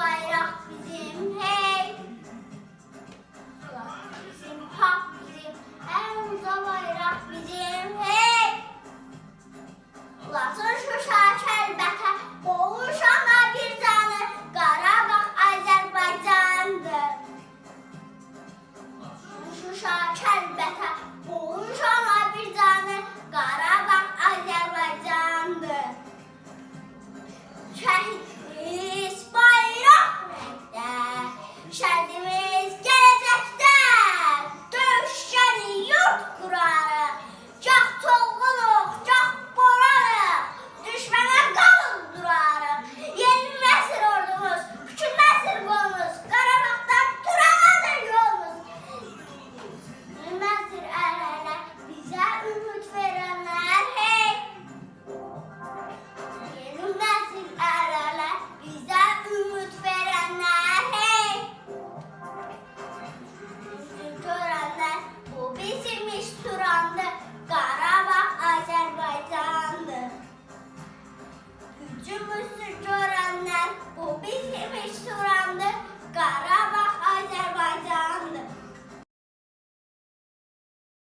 bayrak bizim hey. Bizim hak bizim, en uza bayrak bizim hey. Ulan